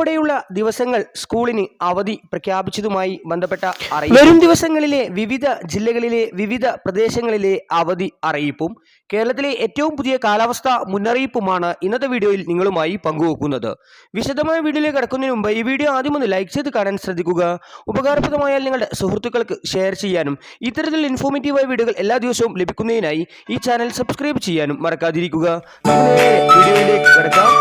ഉൾപ്പെടെയുള്ള ദിവസങ്ങൾ സ്കൂളിന് അവധി പ്രഖ്യാപിച്ചതുമായി ബന്ധപ്പെട്ട അറിയിപ്പ്. വരും ദിവസങ്ങളിലെ വിവിധ ജില്ലകളിലെ വിവിധ പ്രദേശങ്ങളിലെ അവധി അറിയിപ്പും കേരളത്തിലെ ഏറ്റവും പുതിയ കാലാവസ്ഥ മുന്നറിയിപ്പുമാണ് ഇന്നത്തെ വീഡിയോയിൽ നിങ്ങളുമായി പങ്കുവെക്കുന്നത്. വിശദമായ വീഡിയോയിലേക്ക് കടക്കുന്നതിന് മുമ്പ് ഈ വീഡിയോ ആദ്യം ഒന്ന് ലൈക്ക് ചെയ്ത് കാണാൻ ശ്രദ്ധിക്കുക. ഉപകാരപ്രദമായാൽ നിങ്ങളുടെ സുഹൃത്തുക്കൾക്ക് ഷെയർ ചെയ്യാനും ഇത്തരത്തിൽ ഇൻഫോർമേറ്റീവായ വീഡിയോകൾ എല്ലാ ദിവസവും ലഭിക്കുന്നതിനായി ഈ ചാനൽ സബ്സ്ക്രൈബ് ചെയ്യാനും മറക്കാതിരിക്കുക. വീഡിയോയിലേക്ക് കിടക്കാം.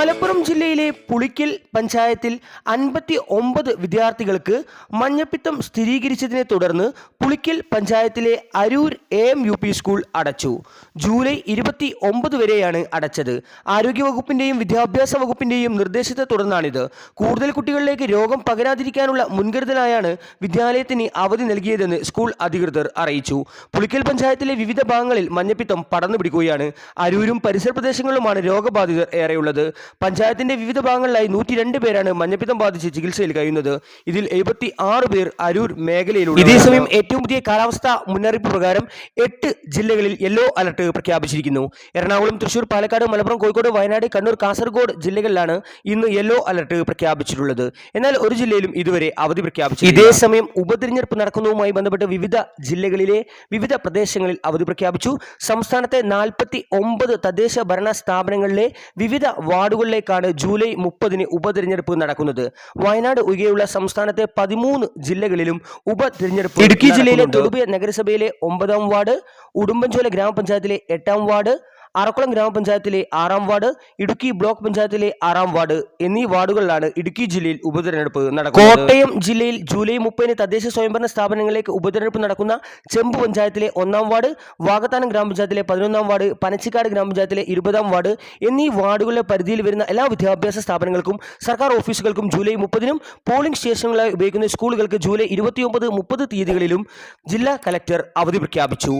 മലപ്പുറം ജില്ലയിലെ പുളിക്കൽ പഞ്ചായത്തിൽ അൻപത്തി ഒമ്പത് വിദ്യാർത്ഥികൾക്ക് മഞ്ഞപ്പിത്തം സ്ഥിരീകരിച്ചതിനെ തുടർന്ന് പുളിക്കൽ പഞ്ചായത്തിലെ Aroor A U P school അടച്ചു. ജൂലൈ ഇരുപത്തി ഒമ്പത് വരെയാണ് അടച്ചത്. ആരോഗ്യവകുപ്പിന്റെയും വിദ്യാഭ്യാസ വകുപ്പിന്റെയും നിർദ്ദേശത്തെ തുടർന്നാണിത്. കൂടുതൽ കുട്ടികളിലേക്ക് രോഗം പകരാതിരിക്കാനുള്ള മുൻകരുതലായാണ് വിദ്യാലയത്തിന് അവധി നൽകിയതെന്ന് സ്കൂൾ അധികൃതർ അറിയിച്ചു. പുളിക്കൽ പഞ്ചായത്തിലെ വിവിധ ഭാഗങ്ങളിൽ മഞ്ഞപ്പിത്തം പടർന്നു പിടിക്കുകയാണ് അരൂരും പരിസര പ്രദേശങ്ങളിലുമാണ് രോഗബാധിതർ ഏറെയുള്ളത്. പഞ്ചായത്തിന്റെ വിവിധ ഭാഗങ്ങളിലായി നൂറ്റി രണ്ട് പേരാണ് മഞ്ഞപ്പിത്തം ബാധിച്ച് ചികിത്സയിൽ കഴിയുന്നത്. ഇതിൽ എഴുപത്തി ആറ് പേർ അരൂർ മേഖലയിലുള്ള ഇതേസമയം ഏറ്റവും പുതിയ കാലാവസ്ഥാ മുന്നറിയിപ്പ് പ്രകാരം എട്ട് ജില്ലകളിൽ യെല്ലോ അലർട്ട് പ്രഖ്യാപിച്ചിരിക്കുന്നു. എറണാകുളം തൃശൂർ പാലക്കാട് മലപ്പുറം കോഴിക്കോട് വയനാട് കണ്ണൂർ കാസർഗോഡ് ജില്ലകളിലാണ് ഇന്ന് യെല്ലോ അലർട്ട് പ്രഖ്യാപിച്ചിട്ടുള്ളത്. എന്നാൽ ഒരു ജില്ലയിലും ഇതുവരെ അവധി പ്രഖ്യാപിച്ചു ഇതേസമയം ഉപതിരഞ്ഞെടുപ്പ് നടക്കുന്നതുമായി ബന്ധപ്പെട്ട് വിവിധ ജില്ലകളിലെ വിവിധ പ്രദേശങ്ങളിൽ അവധി പ്രഖ്യാപിച്ചു. സംസ്ഥാനത്തെ നാൽപ്പത്തി ഒമ്പത് തദ്ദേശ ഭരണ സ്ഥാപനങ്ങളിലെ വിവിധ വാർഡുകളിലേക്കാണ് ജൂലൈ മുപ്പതിന് ഉപതിരഞ്ഞെടുപ്പ് നടക്കുന്നത്. വയനാട് ഒഴികെയുള്ള സംസ്ഥാനത്തെ പതിമൂന്ന് ജില്ലകളിലും ഉപതിരഞ്ഞെടുപ്പ് ഇടുക്കി ജില്ലയിലെ തൊടുപുഴ നഗരസഭയിലെ ഒമ്പതാം വാർഡ് ഉടുമ്പൻചോല ഗ്രാമപഞ്ചായത്തിലെ എട്ടാം വാർഡ് അറക്കുളം ഗ്രാമപഞ്ചായത്തിലെ ആറാം വാർഡ് ഇടുക്കി ബ്ലോക്ക് പഞ്ചായത്തിലെ ആറാം വാർഡ് എന്നീ വാർഡുകളിലാണ് ഇടുക്കി ജില്ലയിൽ ഉപതെരഞ്ഞെടുപ്പ് നടക്കുന്നത്. കോട്ടയം ജില്ലയിൽ ജൂലൈ മുപ്പതിന് തദ്ദേശ സ്വയംഭരണ സ്ഥാപനങ്ങളിലേക്ക് ഉപതെരഞ്ഞെടുപ്പ് നടക്കുന്ന ചെമ്പ് പഞ്ചായത്തിലെ ഒന്നാം വാർഡ് വാകത്താനം ഗ്രാമപഞ്ചായത്തിലെ പതിനൊന്നാം വാർഡ് പനച്ചിക്കാട് ഗ്രാമപഞ്ചായത്തിലെ ഇരുപതാം വാർഡ് എന്നീ വാർഡുകളുടെ പരിധിയിൽ വരുന്ന എല്ലാ വിദ്യാഭ്യാസ സ്ഥാപനങ്ങൾക്കും സർക്കാർ ഓഫീസുകൾക്കും ജൂലൈ മുപ്പതിനും പോളിംഗ് സ്റ്റേഷനുകളായി ഉപയോഗിക്കുന്ന സ്കൂളുകൾക്ക് ജൂലൈ ഇരുപത്തിയൊമ്പത് മുപ്പത് തീയതികളിലും ജില്ലാ കലക്ടർ അവധി പ്രഖ്യാപിച്ചു.